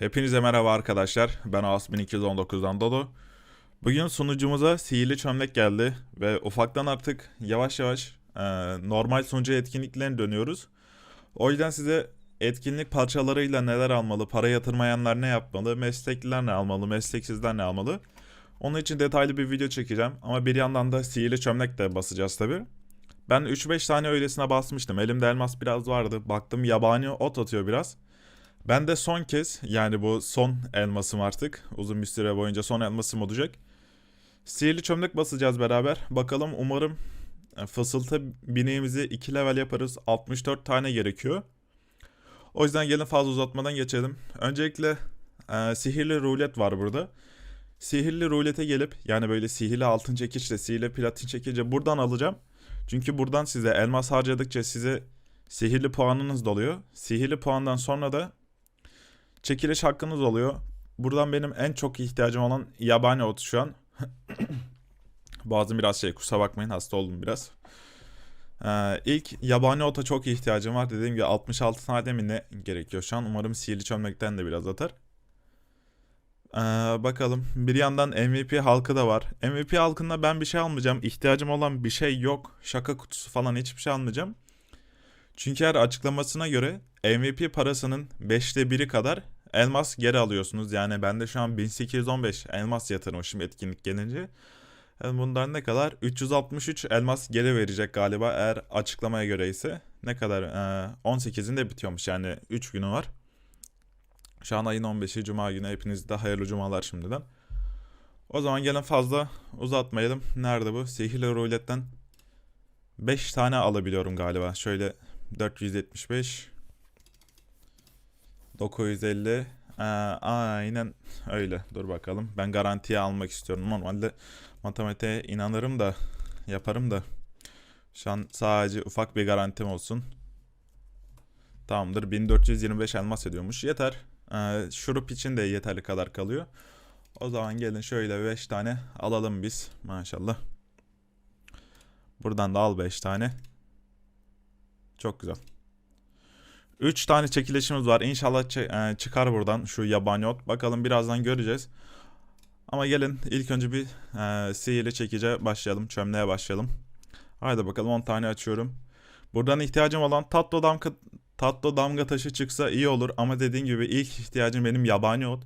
Hepinize merhaba arkadaşlar. Ben Asmin 219'dan Dodo. Bugün sunucumuza sihirli çömlek geldi ve ufaktan artık yavaş yavaş e, normal sunucu etkinliklerine dönüyoruz. O yüzden size etkinlik parçalarıyla neler almalı, para yatırmayanlar ne yapmalı, meslekliler ne almalı, mesleksizler ne almalı. Onun için detaylı bir video çekeceğim ama bir yandan da sihirli çömlek de basacağız tabi. Ben 3-5 tane öylesine basmıştım. Elimde elmas biraz vardı. Baktım yabani ot atıyor biraz. Ben de son kez yani bu son elmasım artık. Uzun bir süre boyunca son elmasım olacak. Sihirli çömlek basacağız beraber. Bakalım umarım e, fısıltı bineğimizi 2 level yaparız. 64 tane gerekiyor. O yüzden gelin fazla uzatmadan geçelim. Öncelikle e, sihirli rulet var burada. Sihirli rulete gelip yani böyle sihirli altın çekiçle sihirli platin çekici buradan alacağım. Çünkü buradan size elmas harcadıkça size sihirli puanınız doluyor. Sihirli puandan sonra da çekiliş hakkınız oluyor. Buradan benim en çok ihtiyacım olan yabani ot şu an. Boğazım biraz şey kusura bakmayın hasta oldum biraz. Ee, ilk yabani ota çok ihtiyacım var. Dediğim gibi 66 tane mi ne gerekiyor şu an. Umarım sihirli çömlekten de biraz atar. Ee, bakalım. Bir yandan MVP halkı da var. MVP halkında ben bir şey almayacağım. İhtiyacım olan bir şey yok. Şaka kutusu falan hiçbir şey almayacağım. Çünkü her açıklamasına göre MVP parasının 5'te 1'i kadar elmas geri alıyorsunuz. Yani bende şu an 1815 elmas yatırmışım etkinlik gelince. Yani bundan ne kadar? 363 elmas geri verecek galiba eğer açıklamaya göre ise. Ne kadar? Ee, 18'inde bitiyormuş yani 3 günü var. Şu an ayın 15'i Cuma günü. Hepinize de hayırlı cumalar şimdiden. O zaman gelin fazla uzatmayalım. Nerede bu? Sihirli ruletten 5 tane alabiliyorum galiba. Şöyle 475 950 Ee, aynen öyle. Dur bakalım. Ben garantiye almak istiyorum. Normalde matematiğe inanırım da yaparım da. Şu an sadece ufak bir garantim olsun. Tamamdır. 1425 elmas ediyormuş. Yeter. Ee, şurup için de yeterli kadar kalıyor. O zaman gelin şöyle 5 tane alalım biz. Maşallah. Buradan da al 5 tane. Çok güzel. 3 tane çekilişimiz var. İnşallah e, çıkar buradan şu yabani ot. Bakalım birazdan göreceğiz. Ama gelin ilk önce bir e, sihirli çekice başlayalım. Çömleğe başlayalım. Haydi bakalım 10 tane açıyorum. Buradan ihtiyacım olan tatlı damga, tatlı damga taşı çıksa iyi olur. Ama dediğim gibi ilk ihtiyacım benim yabani ot.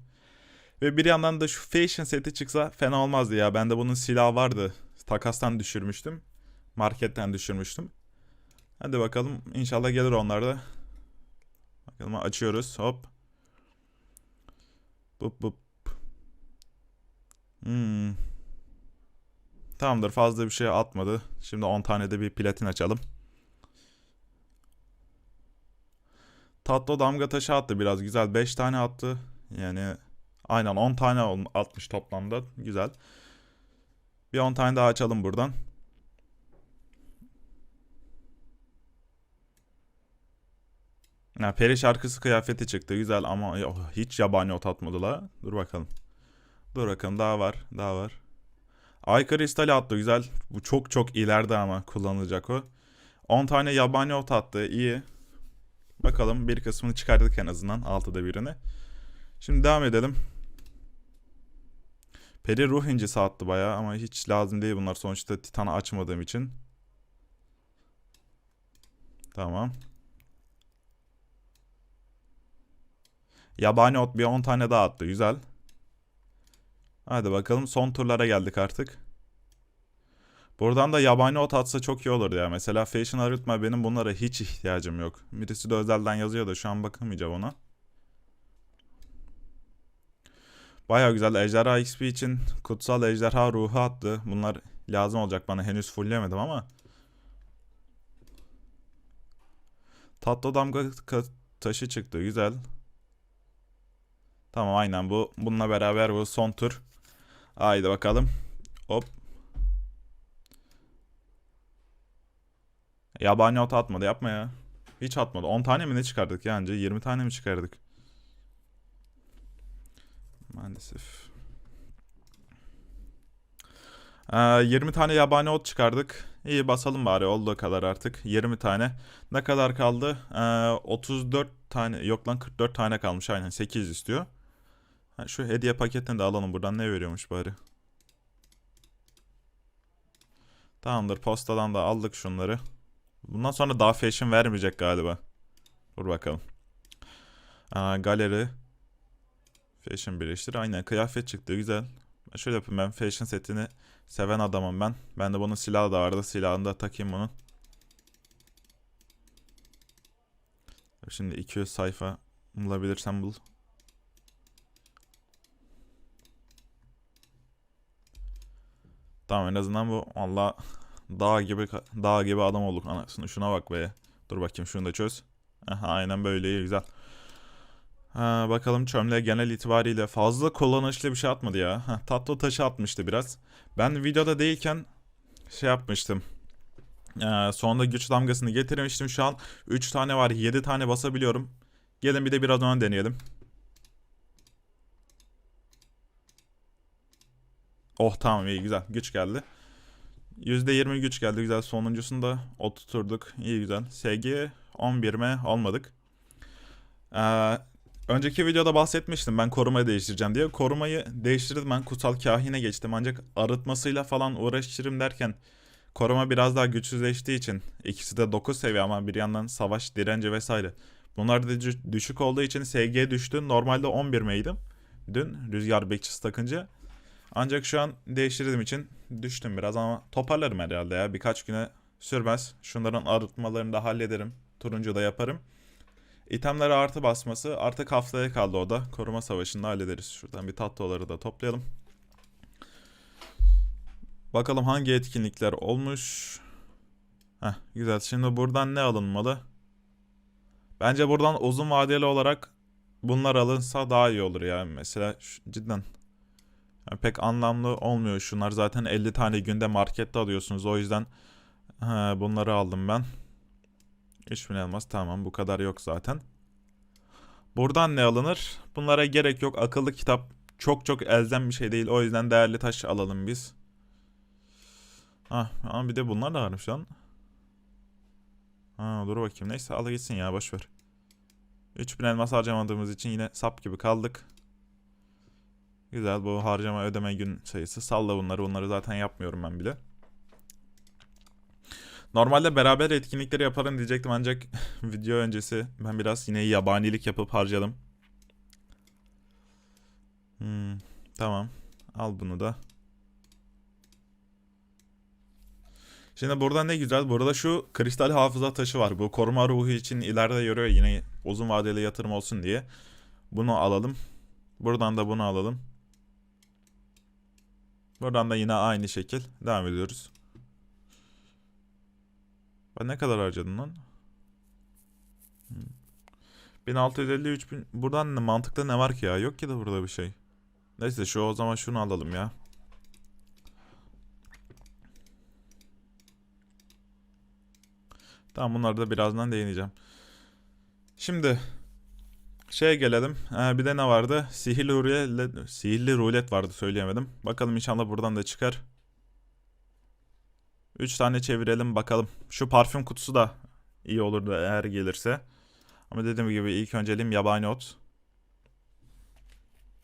Ve bir yandan da şu fashion seti çıksa fena olmazdı ya. Bende bunun silahı vardı. Takastan düşürmüştüm. Marketten düşürmüştüm. Hadi bakalım inşallah gelir onlar da. Bakalım açıyoruz. Hop. Bup bup. Hmm. Tamamdır fazla bir şey atmadı. Şimdi 10 tane de bir platin açalım. Tatlı damga taşı attı biraz güzel. 5 tane attı. Yani aynen 10 tane atmış toplamda. Güzel. Bir 10 tane daha açalım buradan. Ya peri şarkısı kıyafeti çıktı güzel ama ya- hiç yabani ot atmadı la. Dur bakalım. Dur bakalım daha var daha var. Ay kristali attı güzel. Bu çok çok ileride ama kullanılacak o. 10 tane yabani ot attı iyi. Bakalım bir kısmını çıkardık en azından altıda birini. Şimdi devam edelim. Peri ruh incisi attı bayağı ama hiç lazım değil bunlar sonuçta titanı açmadığım için. Tamam. Yabani ot bir 10 tane daha attı. Güzel. Hadi bakalım son turlara geldik artık. Buradan da yabani ot atsa çok iyi olurdu ya. Mesela Fashion Arıtma benim bunlara hiç ihtiyacım yok. Birisi de özelden yazıyor da şu an bakamayacağım ona. Baya güzel. Ejderha XP için kutsal ejderha ruhu attı. Bunlar lazım olacak bana. Henüz fulllemedim ama. Tatlı damga taşı çıktı. Güzel. Tamam aynen bu. Bununla beraber bu son tur. Haydi bakalım. Hop. Yabani ot atmadı yapma ya. Hiç atmadı. 10 tane mi ne çıkardık ya önce? 20 tane mi çıkardık? Maalesef. Ee, 20 tane yabani ot çıkardık. İyi basalım bari olduğu kadar artık. 20 tane. Ne kadar kaldı? Ee, 34 tane yok lan 44 tane kalmış aynen 8 istiyor. Ha, şu hediye paketini de alalım buradan ne veriyormuş bari. Tamamdır postadan da aldık şunları. Bundan sonra daha fashion vermeyecek galiba. Dur bakalım. Aa, galeri. Fashion birleştir. Aynen kıyafet çıktı güzel. Ben şöyle yapayım ben fashion setini seven adamım ben. Ben de bunun silahı da vardı. Silahını da takayım bunun. Şimdi 200 sayfa bulabilirsem bul. Tamam en azından bu Allah dağ gibi dağ gibi adam olduk anasını şuna bak be. Dur bakayım şunu da çöz. Aha, aynen böyle iyi güzel. Ha, bakalım çömleğe genel itibariyle fazla kullanışlı bir şey atmadı ya. Ha, tatlı taşı atmıştı biraz. Ben videoda değilken şey yapmıştım. Ee, sonunda güç damgasını getirmiştim. Şu an 3 tane var 7 tane basabiliyorum. Gelin bir de biraz onu deneyelim. Oh tamam iyi güzel güç geldi. %20 güç geldi güzel sonuncusunu da oturturduk iyi güzel. SG 11 mi olmadık. Ee, önceki videoda bahsetmiştim ben korumayı değiştireceğim diye. Korumayı değiştirdim ben kutsal kahine geçtim ancak arıtmasıyla falan uğraşırım derken koruma biraz daha güçsüzleştiği için ikisi de 9 seviye ama bir yandan savaş direnci vesaire. Bunlar da dü- düşük olduğu için SG düştü. Normalde 11 miydim dün rüzgar bekçisi takınca. Ancak şu an değiştirdiğim için düştüm biraz ama toparlarım herhalde ya. Birkaç güne sürmez. Şunların arıtmalarını da hallederim. Turuncu da yaparım. İtemlere artı basması artık haftaya kaldı o da. Koruma savaşında hallederiz. Şuradan bir tatlıları da toplayalım. Bakalım hangi etkinlikler olmuş. Heh, güzel. Şimdi buradan ne alınmalı? Bence buradan uzun vadeli olarak bunlar alınsa daha iyi olur ya. Mesela şu- cidden yani pek anlamlı olmuyor. Şunlar zaten 50 tane günde markette alıyorsunuz. O yüzden ha, bunları aldım ben. 3000 elmas tamam bu kadar yok zaten. Buradan ne alınır? Bunlara gerek yok. Akıllı kitap çok çok elzem bir şey değil. O yüzden değerli taş alalım biz. Ah, ama bir de bunlar da varmış lan. Ha, dur bakayım. Neyse al gitsin ya boş ver. 3000 elmas harcamadığımız için yine sap gibi kaldık. Güzel bu harcama ödeme gün sayısı. Salla bunları. Bunları zaten yapmıyorum ben bile. Normalde beraber etkinlikleri yaparım diyecektim ancak video öncesi ben biraz yine yabanilik yapıp harcadım. Hmm, tamam. Al bunu da. Şimdi burada ne güzel. Burada şu kristal hafıza taşı var. Bu koruma ruhu için ileride yarıyor yine uzun vadeli yatırım olsun diye. Bunu alalım. Buradan da bunu alalım. Buradan da yine aynı şekil devam ediyoruz. Ben ne kadar harcadım lan? Hmm. 1650 3000 buradan ne mantıklı ne var ki ya? Yok ki de burada bir şey. Neyse şu o zaman şunu alalım ya. Tamam bunları da birazdan değineceğim. Şimdi şeye gelelim. Ee, bir de ne vardı? Sihirli rulet, sihirli rulet vardı söyleyemedim. Bakalım inşallah buradan da çıkar. 3 tane çevirelim bakalım. Şu parfüm kutusu da iyi olur da eğer gelirse. Ama dediğim gibi ilk önceliğim yabani ot.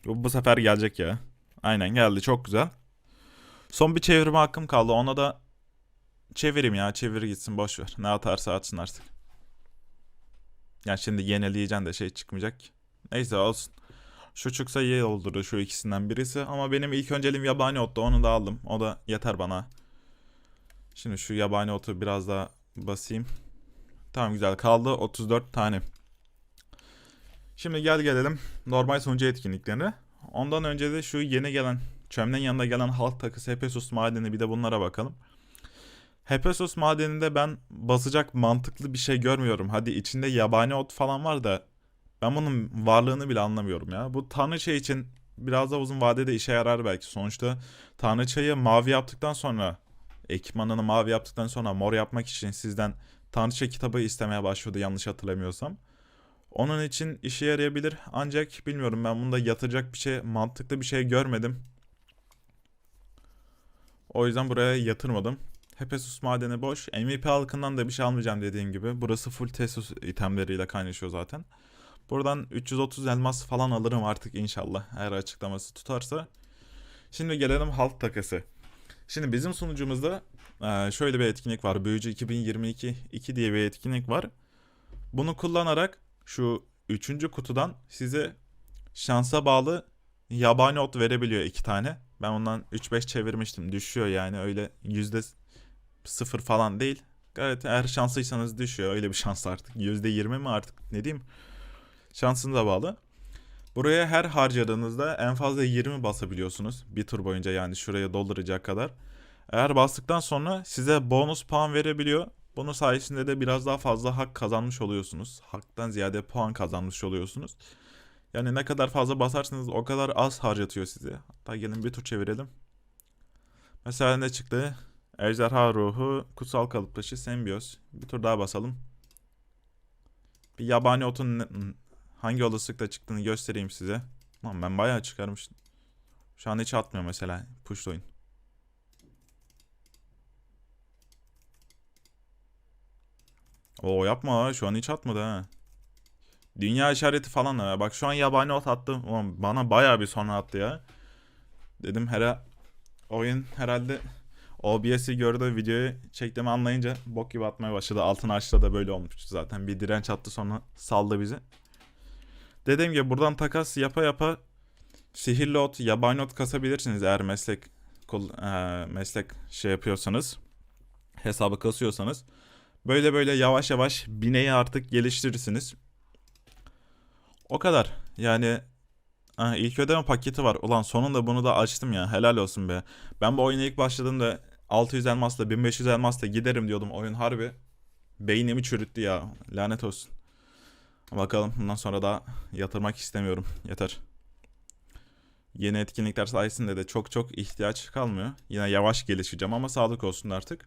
Bu, bu sefer gelecek ya. Aynen geldi çok güzel. Son bir çevirme hakkım kaldı. Ona da çevireyim ya. Çevir gitsin boş ver. Ne atarsa atsın artık. Yani şimdi yenileyeceksin de şey çıkmayacak. Neyse olsun. Şu çıksa iyi olurdu şu ikisinden birisi. Ama benim ilk önceliğim yabani ottu. Onu da aldım. O da yeter bana. Şimdi şu yabani otu biraz daha basayım. Tamam güzel kaldı 34 tane. Şimdi gel gelelim normal sunucu etkinliklerine. Ondan önce de şu yeni gelen çömleğin yanında gelen halk takısı Hephaestus madeni bir de bunlara bakalım. Hephaestus madeninde ben basacak mantıklı bir şey görmüyorum. Hadi içinde yabani ot falan var da ben bunun varlığını bile anlamıyorum ya. Bu tanrıça için biraz da uzun vadede işe yarar belki. Sonuçta tanrıçayı mavi yaptıktan sonra ekipmanını mavi yaptıktan sonra mor yapmak için sizden tanrıça kitabı istemeye başladı yanlış hatırlamıyorsam. Onun için işe yarayabilir ancak bilmiyorum ben bunda yatıracak bir şey mantıklı bir şey görmedim. O yüzden buraya yatırmadım. Hephaestus madeni boş. MVP halkından da bir şey almayacağım dediğim gibi. Burası full Tesus itemleriyle kaynaşıyor zaten. Buradan 330 elmas falan alırım artık inşallah. Eğer açıklaması tutarsa. Şimdi gelelim halk takası. Şimdi bizim sunucumuzda eee, şöyle bir etkinlik var. Büyücü 2022 2 diye bir etkinlik var. Bunu kullanarak şu üçüncü kutudan size şansa bağlı yabani ot verebiliyor iki tane. Ben ondan 3-5 çevirmiştim. Düşüyor yani öyle yüzde sıfır falan değil. Gayet eğer şanslıysanız düşüyor. Öyle bir şans artık. Yüzde yirmi mi artık ne diyeyim. Şansınıza bağlı. Buraya her harcadığınızda en fazla 20 basabiliyorsunuz. Bir tur boyunca yani şuraya dolduracak kadar. Eğer bastıktan sonra size bonus puan verebiliyor. Bunun sayesinde de biraz daha fazla hak kazanmış oluyorsunuz. Haktan ziyade puan kazanmış oluyorsunuz. Yani ne kadar fazla basarsanız o kadar az harcatıyor sizi. Hatta gelin bir tur çevirelim. Mesela ne çıktı? Ejderha ruhu, kutsal kalıp taşı, sembiyoz. Bir tur daha basalım. Bir yabani otun hangi olasılıkla çıktığını göstereyim size. Lan ben bayağı çıkarmıştım. Şu an hiç atmıyor mesela. Push oyun. Oo yapma. Şu an hiç atmadı ha. Dünya işareti falan ha. Bak şu an yabani ot attı. Ulan bana bayağı bir sonra attı ya. Dedim hera oyun herhalde OBS'i gördü videoyu çektiğimi anlayınca bok gibi atmaya başladı. Altın açta da böyle olmuştu zaten. Bir direnç attı sonra saldı bizi. Dediğim gibi buradan takas yapa yapa sihirli ot, yabani ot kasabilirsiniz eğer meslek kul- eee, meslek şey yapıyorsanız. Hesabı kasıyorsanız. Böyle böyle yavaş yavaş bineği artık geliştirirsiniz. O kadar. Yani ha, ilk ödeme paketi var. Ulan sonunda bunu da açtım ya. Helal olsun be. Ben bu oyuna ilk başladığımda 600 elmasla 1500 elmasla giderim diyordum. Oyun harbi beynimi çürüttü ya. Lanet olsun. Bakalım bundan sonra da yatırmak istemiyorum. Yeter. Yeni etkinlikler sayesinde de çok çok ihtiyaç kalmıyor. Yine yavaş gelişeceğim ama sağlık olsun artık.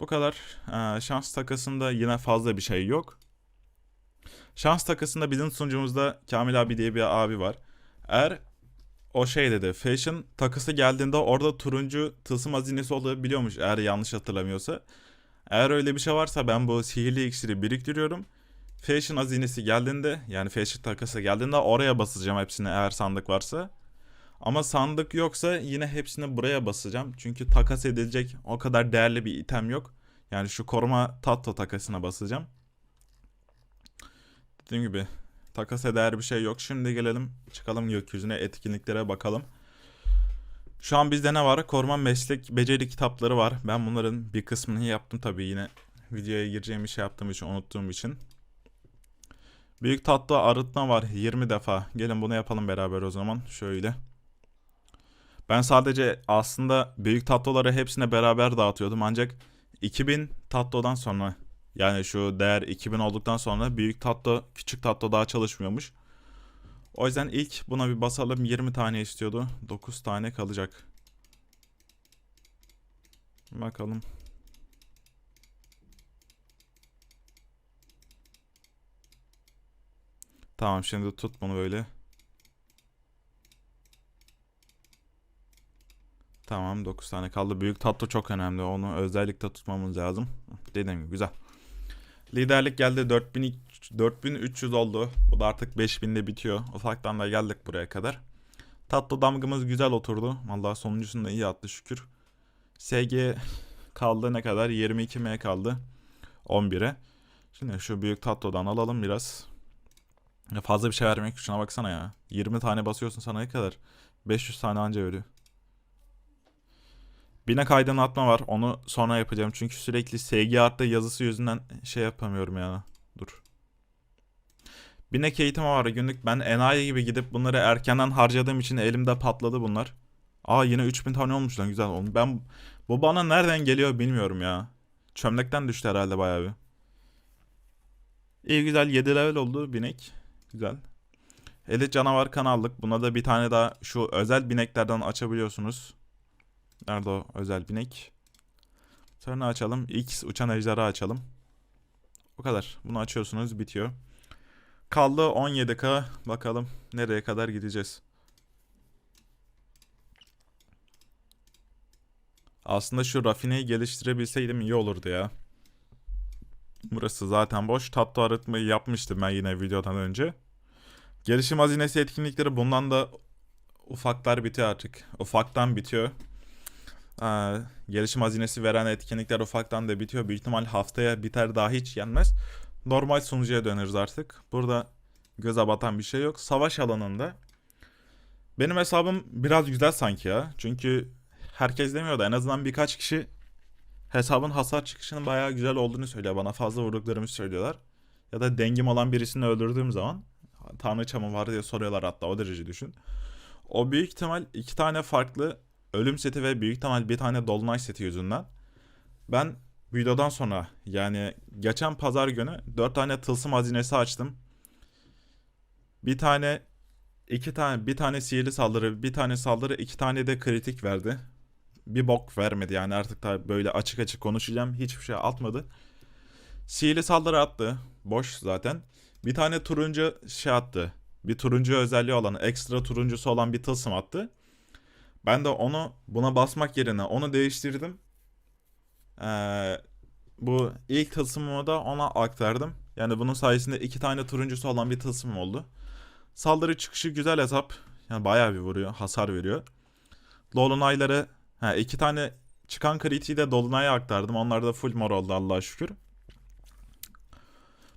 Bu kadar. Ee, şans takasında yine fazla bir şey yok. Şans takasında bizim sunucumuzda Kamil abi diye bir abi var. Eğer o şey dedi fashion takısı geldiğinde orada turuncu tılsım hazinesi olabiliyormuş eğer yanlış hatırlamıyorsa. Eğer öyle bir şey varsa ben bu sihirli iksiri biriktiriyorum. Fashion hazinesi geldiğinde yani fashion takası geldiğinde oraya basacağım hepsini eğer sandık varsa. Ama sandık yoksa yine hepsini buraya basacağım. Çünkü takas edilecek o kadar değerli bir item yok. Yani şu koruma tatto takasına basacağım. Dediğim gibi takas eder bir şey yok. Şimdi gelelim çıkalım gökyüzüne etkinliklere bakalım. Şu an bizde ne var? Koruma meslek beceri kitapları var. Ben bunların bir kısmını yaptım tabii yine videoya gireceğim bir şey yaptığım için unuttuğum için. Büyük tatlı arıtma var 20 defa. Gelin bunu yapalım beraber o zaman. Şöyle. Ben sadece aslında büyük tatlıları hepsine beraber dağıtıyordum ancak 2000 tatlıdan sonra yani şu değer 2000 olduktan sonra büyük tatlı küçük tatlı daha çalışmıyormuş. O yüzden ilk buna bir basalım 20 tane istiyordu. 9 tane kalacak. Bakalım. Tamam şimdi tut bunu böyle. Tamam 9 tane kaldı. Büyük tatlı çok önemli. Onu özellikle tutmamız lazım. Dediğim gibi güzel. Liderlik geldi 4000 4300 oldu. Bu da artık 5000'de bitiyor. Ufaktan da geldik buraya kadar. Tatlı damgamız güzel oturdu. Vallahi sonuncusunda iyi attı şükür. SG kaldı ne kadar? 22M kaldı. 11'e. Şimdi şu büyük tatlıdan alalım biraz. Fazla bir şey vermek şuna baksana ya. 20 tane basıyorsun sana ne kadar? 500 tane anca veriyor. Binek aydınlatma var. Onu sonra yapacağım. Çünkü sürekli SG artta yazısı yüzünden şey yapamıyorum ya. Dur. Binek eğitimi var günlük. Ben enayi gibi gidip bunları erkenden harcadığım için elimde patladı bunlar. Aa yine 3000 tane olmuş lan güzel. Oğlum Ben bu bana nereden geliyor bilmiyorum ya. Çömlekten düştü herhalde bayağı bir. İyi güzel 7 level oldu binek. Güzel. Elit canavar kan aldık. Buna da bir tane daha şu özel bineklerden açabiliyorsunuz. Nerede o özel binek? Sonra açalım. X uçan ejderha açalım. O kadar. Bunu açıyorsunuz bitiyor. Kaldı 17k. Bakalım nereye kadar gideceğiz. Aslında şu rafineyi geliştirebilseydim iyi olurdu ya. Burası zaten boş. Tatlı arıtmayı yapmıştım ben yine videodan önce. Gelişim hazinesi etkinlikleri bundan da ufaklar bitiyor artık. Ufaktan bitiyor. Ee, gelişim hazinesi veren etkinlikler ufaktan da bitiyor. Büyük ihtimal haftaya biter daha hiç yenmez. Normal sunucuya döneriz artık. Burada göze batan bir şey yok. Savaş alanında. Benim hesabım biraz güzel sanki ya. Çünkü herkes demiyor da en azından birkaç kişi hesabın hasar çıkışının bayağı güzel olduğunu söylüyor. Bana fazla vurduklarımı söylüyorlar. Ya da dengim olan birisini öldürdüğüm zaman tanrıça mı var diye soruyorlar hatta o derece düşün. O büyük ihtimal iki tane farklı ölüm seti ve büyük ihtimal bir tane dolunay seti yüzünden. Ben videodan sonra yani geçen pazar günü dört tane tılsım hazinesi açtım. Bir tane iki tane bir tane sihirli saldırı bir tane saldırı iki tane de kritik verdi. Bir bok vermedi yani artık da böyle açık açık konuşacağım hiçbir şey atmadı. Sihirli saldırı attı. Boş zaten. Bir tane turuncu şey attı. Bir turuncu özelliği olan, ekstra turuncusu olan bir tılsım attı. Ben de onu buna basmak yerine onu değiştirdim. Ee, bu ilk tılsımımı da ona aktardım. Yani bunun sayesinde iki tane turuncusu olan bir tılsımım oldu. Saldırı çıkışı güzel hesap. Yani bayağı bir vuruyor, hasar veriyor. Dolunayları, ha iki tane çıkan kritiği de Dolunay'a aktardım. Onlar da full mor oldu Allah'a şükür.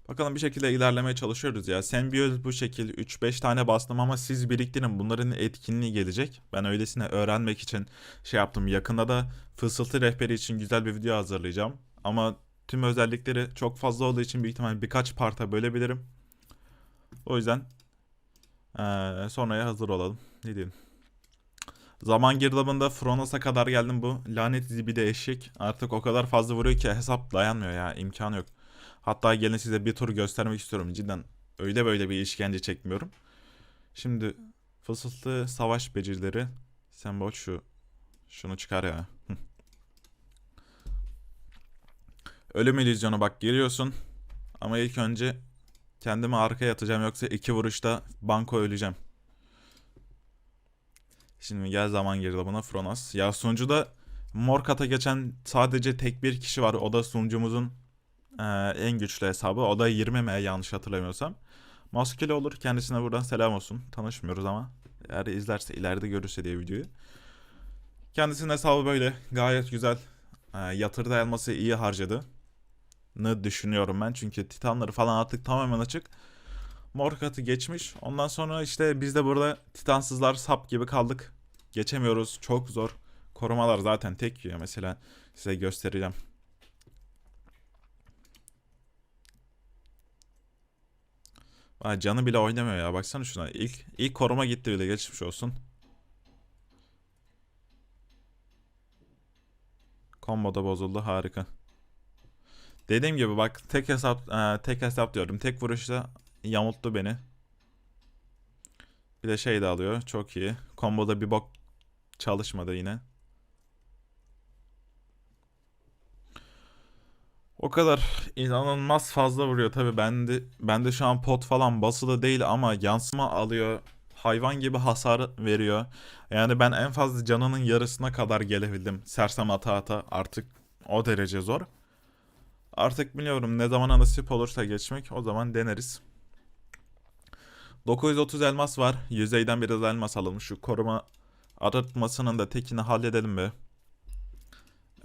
Bakalım bir şekilde ilerlemeye çalışıyoruz ya. Sembiyoz bu şekil 3-5 tane bastım ama siz biriktirin bunların etkinliği gelecek. Ben öylesine öğrenmek için şey yaptım. Yakında da fısıltı rehberi için güzel bir video hazırlayacağım. Ama tüm özellikleri çok fazla olduğu için büyük ihtimal birkaç parta bölebilirim. O yüzden ee, sonraya hazır olalım. Ne diyeyim. Zaman girdabında Fronos'a kadar geldim bu. Lanet zibide eşek. Artık o kadar fazla vuruyor ki hesap dayanmıyor ya. imkanı yok. Hatta gelin size bir tur göstermek istiyorum. Cidden öyle böyle bir işkence çekmiyorum. Şimdi fısıltı savaş becerileri. Sen boş şu şunu çıkar ya. Ölüm illüzyonu bak geliyorsun. Ama ilk önce kendimi arkaya atacağım yoksa iki vuruşta banko öleceğim. Şimdi gel zaman girdi buna Fronas. Ya sunucuda Morkat'a geçen sadece tek bir kişi var. O da sunucumuzun ee, en güçlü hesabı. O da 20 M yanlış hatırlamıyorsam. Maskeli olur. Kendisine buradan selam olsun. Tanışmıyoruz ama. Eğer izlerse ileride görürse diye videoyu. Kendisinin hesabı böyle. Gayet güzel. Ee, yatırdı elması iyi harcadı. Ne düşünüyorum ben. Çünkü titanları falan artık tamamen açık. Morkat'ı geçmiş. Ondan sonra işte biz de burada titansızlar sap gibi kaldık. Geçemiyoruz. Çok zor. Korumalar zaten tek yiyor. Mesela size göstereceğim. Vay canı bile oynamıyor ya. Baksana şuna. İlk ilk koruma gitti bile geçmiş olsun. Combo da bozuldu. Harika. Dediğim gibi bak tek hesap e, tek hesap diyorum. Tek vuruşta yamulttu beni. Bir de şey de alıyor. Çok iyi. Combo'da bir bok çalışmadı yine. O kadar inanılmaz fazla vuruyor tabi ben de ben de şu an pot falan basılı değil ama yansıma alıyor. Hayvan gibi hasar veriyor. Yani ben en fazla canının yarısına kadar gelebildim. Sersem ata ata artık o derece zor. Artık biliyorum ne zamana nasip olursa geçmek o zaman deneriz. 930 elmas var. Yüzeyden biraz elmas alınmış. Şu koruma arıtmasının da tekini halledelim be.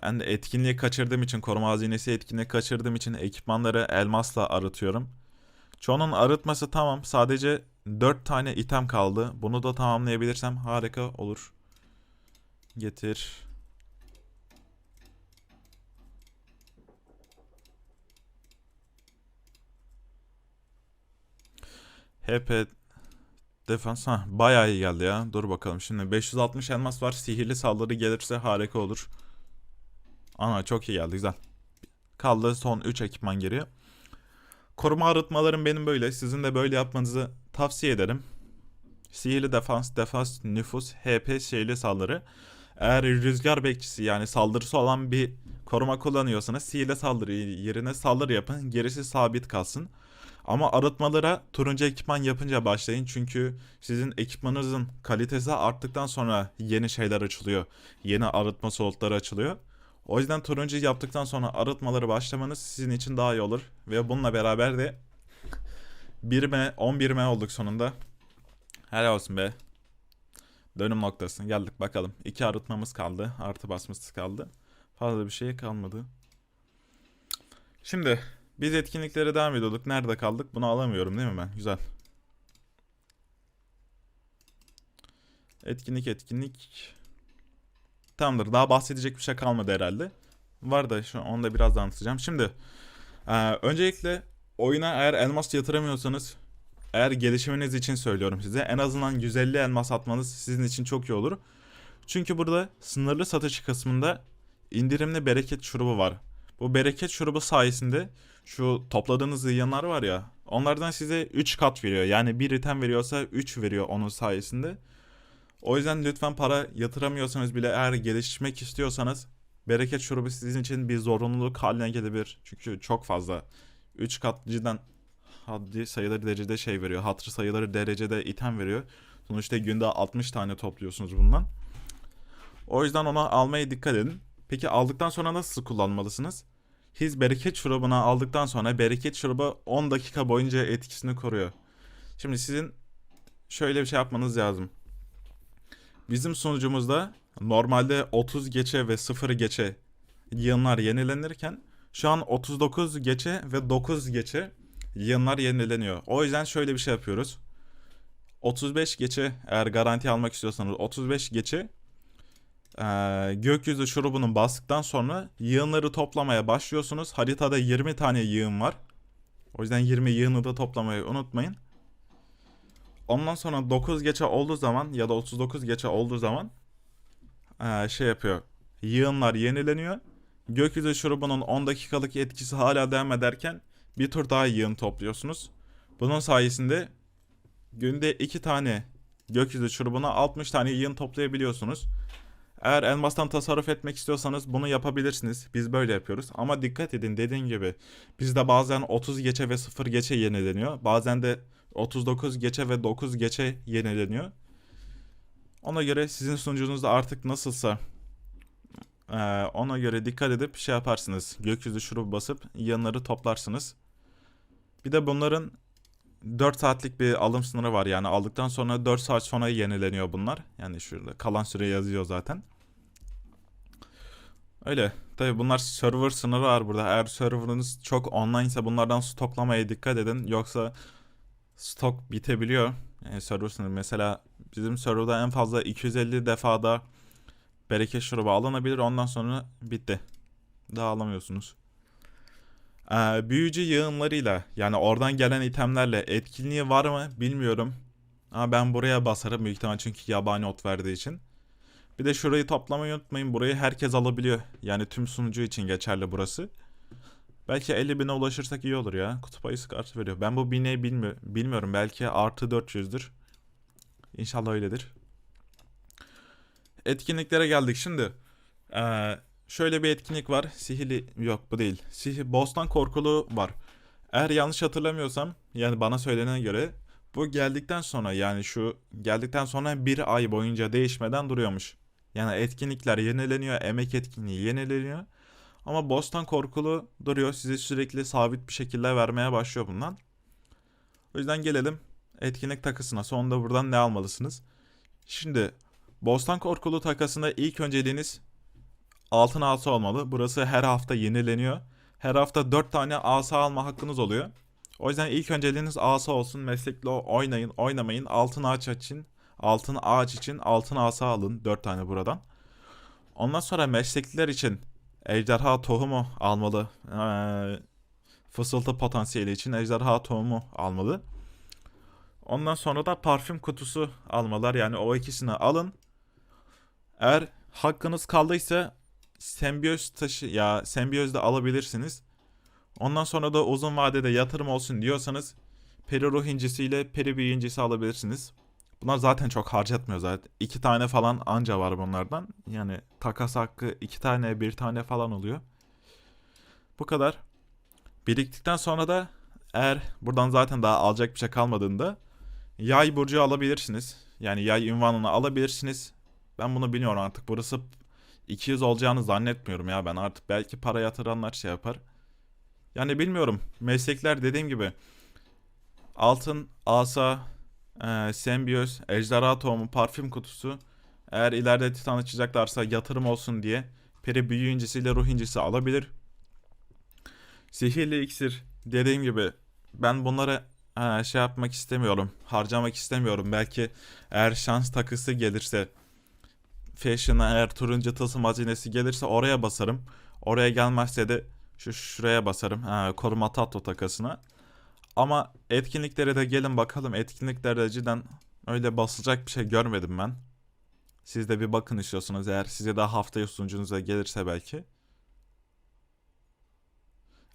Ben de etkinliği kaçırdığım için, koruma hazinesi etkinliği kaçırdığım için ekipmanları elmasla arıtıyorum. Çoğunun arıtması tamam. Sadece 4 tane item kaldı. Bunu da tamamlayabilirsem harika olur. Getir. HP defans ha bayağı iyi geldi ya. Dur bakalım şimdi 560 elmas var. Sihirli saldırı gelirse harika olur. Ana çok iyi geldi güzel. Kaldı son 3 ekipman geriye. Koruma arıtmalarım benim böyle. Sizin de böyle yapmanızı tavsiye ederim. Sihirli defans, defans, nüfus, HP, şeyli saldırı. Eğer rüzgar bekçisi yani saldırısı olan bir koruma kullanıyorsanız sihirli saldırı yerine saldırı yapın. Gerisi sabit kalsın. Ama arıtmalara turuncu ekipman yapınca başlayın. Çünkü sizin ekipmanınızın kalitesi arttıktan sonra yeni şeyler açılıyor. Yeni arıtma slotları açılıyor. O yüzden turuncu yaptıktan sonra arıtmaları başlamanız sizin için daha iyi olur. Ve bununla beraber de 1M 11M olduk sonunda. Helal olsun be. Dönüm noktasına geldik bakalım. İki arıtmamız kaldı. Artı basması kaldı. Fazla bir şey kalmadı. Şimdi biz etkinliklere devam ediyorduk. Nerede kaldık? Bunu alamıyorum değil mi ben? Güzel. Etkinlik etkinlik. Tamamdır. Daha bahsedecek bir şey kalmadı herhalde. Var da şu onu da biraz anlatacağım. Şimdi eee, öncelikle oyuna eğer elmas yatıramıyorsanız eğer gelişiminiz için söylüyorum size en azından 150 elmas atmanız sizin için çok iyi olur. Çünkü burada sınırlı satış kısmında indirimli bereket şurubu var. Bu bereket şurubu sayesinde şu topladığınız yanlar var ya onlardan size 3 kat veriyor. Yani bir item veriyorsa 3 veriyor onun sayesinde. O yüzden lütfen para yatıramıyorsanız bile eğer gelişmek istiyorsanız bereket şurubu sizin için bir zorunluluk haline gelebilir. Çünkü çok fazla. 3 kat cidden haddi sayıları derecede şey veriyor. Hatırı sayıları derecede item veriyor. Sonuçta günde 60 tane topluyorsunuz bundan. O yüzden ona almaya dikkat edin. Peki aldıktan sonra nasıl kullanmalısınız? His bereket şurubunu aldıktan sonra bereket şurubu 10 dakika boyunca etkisini koruyor. Şimdi sizin şöyle bir şey yapmanız lazım. Bizim sunucumuzda normalde 30 geçe ve 0 geçe yığınlar yenilenirken şu an 39 geçe ve 9 geçe yığınlar yenileniyor. O yüzden şöyle bir şey yapıyoruz. 35 geçe eğer garanti almak istiyorsanız 35 geçe eee, gökyüzü şurubunu bastıktan sonra yığınları toplamaya başlıyorsunuz. Haritada 20 tane yığın var. O yüzden 20 yığını da toplamayı unutmayın. Ondan sonra 9 geçe olduğu zaman ya da 39 geçe olduğu zaman eee, şey yapıyor. Yığınlar yenileniyor. Gökyüzü şurubunun 10 dakikalık etkisi hala devam ederken bir tur daha yığın topluyorsunuz. Bunun sayesinde günde 2 tane gökyüzü şurubuna 60 tane yığın toplayabiliyorsunuz. Eğer elmastan tasarruf etmek istiyorsanız bunu yapabilirsiniz. Biz böyle yapıyoruz. Ama dikkat edin dediğim gibi bizde bazen 30 geçe ve 0 geçe yenileniyor. Bazen de 39 geçe ve 9 geçe yenileniyor. Ona göre sizin sunucunuzda artık nasılsa eee, ona göre dikkat edip şey yaparsınız. Gökyüzü şurubu basıp yanları toplarsınız. Bir de bunların 4 saatlik bir alım sınırı var. Yani aldıktan sonra 4 saat sonra yenileniyor bunlar. Yani şurada kalan süre yazıyor zaten. Öyle. Tabii bunlar server sınırı var burada. Eğer serverınız çok online ise bunlardan stoklamaya dikkat edin. Yoksa stok bitebiliyor. Yani server sınırı. Mesela bizim serverda en fazla 250 defada bereket şurubu alınabilir. Ondan sonra bitti. Daha alamıyorsunuz. Ee, büyücü yığınlarıyla yani oradan gelen itemlerle etkinliği var mı bilmiyorum. Ama ben buraya basarım büyük ihtimal çünkü yabani ot verdiği için. Bir de şurayı toplamayı unutmayın. Burayı herkes alabiliyor. Yani tüm sunucu için geçerli burası. Belki 50 bine ulaşırsak iyi olur ya. Kutup ayısı kartı veriyor. Ben bu bineyi bilmi bilmiyorum. Belki artı 400'dür. İnşallah öyledir. Etkinliklere geldik şimdi. Ee, şöyle bir etkinlik var. Sihirli yok bu değil. Sihir Bostan Korkulu var. Eğer yanlış hatırlamıyorsam yani bana söylenene göre bu geldikten sonra yani şu geldikten sonra bir ay boyunca değişmeden duruyormuş. Yani etkinlikler yenileniyor, emek etkinliği yenileniyor. Ama Bostan Korkulu duruyor. Size sürekli sabit bir şekilde vermeye başlıyor bundan. O yüzden gelelim etkinlik takısına. Sonunda buradan ne almalısınız? Şimdi Bostan Korkulu takasında ilk önceliğiniz altın asa olmalı. Burası her hafta yenileniyor. Her hafta 4 tane asa alma hakkınız oluyor. O yüzden ilk önceliğiniz asa olsun. Meslekli oynayın, oynamayın. Altın ağaç için, altın ağaç için altın asa alın. 4 tane buradan. Ondan sonra meslekliler için ejderha tohumu almalı. Ee, fısıltı potansiyeli için ejderha tohumu almalı. Ondan sonra da parfüm kutusu almalar. Yani o ikisini alın. Eğer hakkınız kaldıysa sembiyoz taşı ya sembiyoz da alabilirsiniz. Ondan sonra da uzun vadede yatırım olsun diyorsanız peri ruh incisiyle peri büyü incisi alabilirsiniz. Bunlar zaten çok harcatmıyor zaten. İki tane falan anca var bunlardan. Yani takas hakkı iki tane bir tane falan oluyor. Bu kadar. Biriktikten sonra da eğer buradan zaten daha alacak bir şey kalmadığında yay burcu alabilirsiniz. Yani yay ünvanını alabilirsiniz. Ben bunu biliyorum artık. Burası 200 olacağını zannetmiyorum ya ben artık belki para yatıranlar şey yapar. Yani bilmiyorum meslekler dediğim gibi altın, asa, e, sembiyoz, ejderha tohumu, parfüm kutusu eğer ileride titan açacaklarsa yatırım olsun diye peri büyü incisiyle ruh incisi alabilir. Sihirli iksir dediğim gibi ben bunları e, şey yapmak istemiyorum. Harcamak istemiyorum. Belki eğer şans takısı gelirse Fashion'a eğer turuncu tılsım hazinesi gelirse oraya basarım. Oraya gelmezse de şu şuraya basarım. Ha, koruma tatto takasına. Ama etkinliklere de gelin bakalım. Etkinliklerde cidden öyle basılacak bir şey görmedim ben. Siz de bir bakın istiyorsunuz eğer size de haftaya sunucunuza gelirse belki.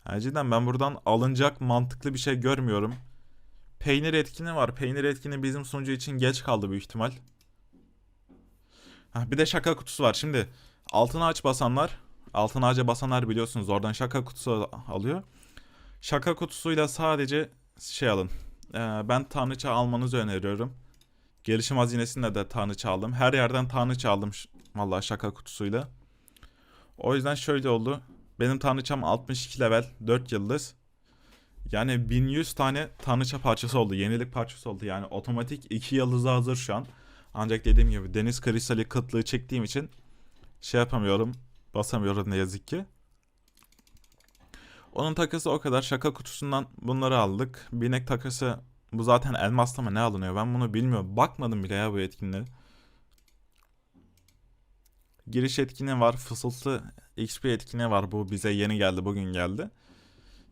Yani cidden ben buradan alınacak mantıklı bir şey görmüyorum. Peynir etkini var. Peynir etkini bizim sunucu için geç kaldı büyük ihtimal. Ha, bir de şaka kutusu var. Şimdi altın ağaç basanlar, altın ağaca basanlar biliyorsunuz oradan şaka kutusu alıyor. Şaka kutusuyla sadece şey alın. Ee, ben tanrıça almanızı öneriyorum. Gelişim hazinesinde de tanrıça aldım. Her yerden tanrıça aldım. Vallahi şaka kutusuyla. O yüzden şöyle oldu. Benim tanrıçam 62 level 4 yıldız. Yani 1100 tane tanrıça parçası oldu. Yenilik parçası oldu. Yani otomatik 2 yıldızı hazır şu an. Ancak dediğim gibi deniz kristali kıtlığı çektiğim için şey yapamıyorum. Basamıyorum ne yazık ki. Onun takısı o kadar. Şaka kutusundan bunları aldık. Binek takısı bu zaten elmasla mı ne alınıyor? Ben bunu bilmiyorum. Bakmadım bile ya bu etkinliğe. Giriş etkinliği var. Fısıltı XP etkinliği var. Bu bize yeni geldi. Bugün geldi.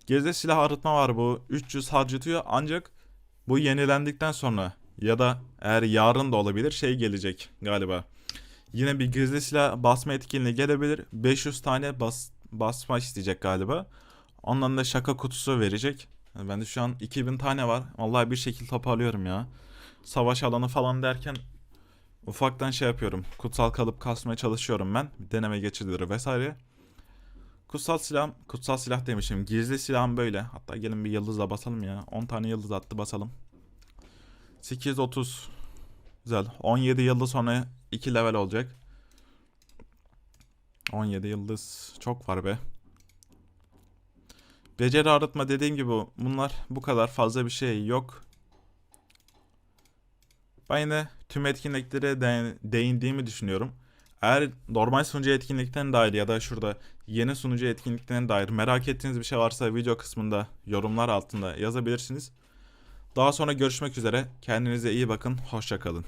Gezde silah arıtma var bu. 300 harcatıyor ancak bu yenilendikten sonra ya da eğer yarın da olabilir şey gelecek galiba. Yine bir gizli silah basma etkinliği gelebilir. 500 tane bas, basma isteyecek galiba. Ondan da şaka kutusu verecek. Yani bende şu an 2000 tane var. Vallahi bir şekilde toparlıyorum ya. Savaş alanı falan derken ufaktan şey yapıyorum. Kutsal kalıp kasmaya çalışıyorum ben. Deneme geçidileri vesaire. Kutsal silah, kutsal silah demişim. Gizli silahım böyle. Hatta gelin bir yıldızla basalım ya. 10 tane yıldız attı basalım. 830. Güzel. 17 yıldız sonra 2 level olacak. 17 yıldız çok var be. Beceri arıtma dediğim gibi bunlar bu kadar fazla bir şey yok. Ben yine tüm etkinliklere de- değindiğimi düşünüyorum. Eğer normal sunucu etkinlikten dair ya da şurada yeni sunucu etkinlikten dair merak ettiğiniz bir şey varsa video kısmında yorumlar altında yazabilirsiniz. Daha sonra görüşmek üzere. Kendinize iyi bakın. Hoşça kalın.